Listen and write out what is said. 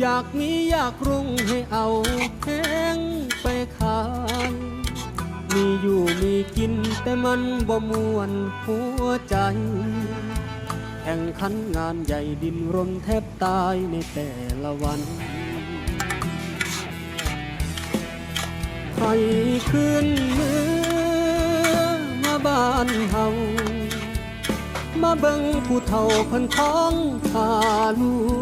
อยากมีอยากรุ่งให้เอาแข้งไปขาย มีอยู่มีกินแต่มันบ่มวนหัวใจ แข่งขันงานใหญ่ดินรนแทบตายในแต่ละวันให้คืนเมือมาบ้านเฮามาเบิ่งผู้เฒ่าเพิ่นท้องพาลูก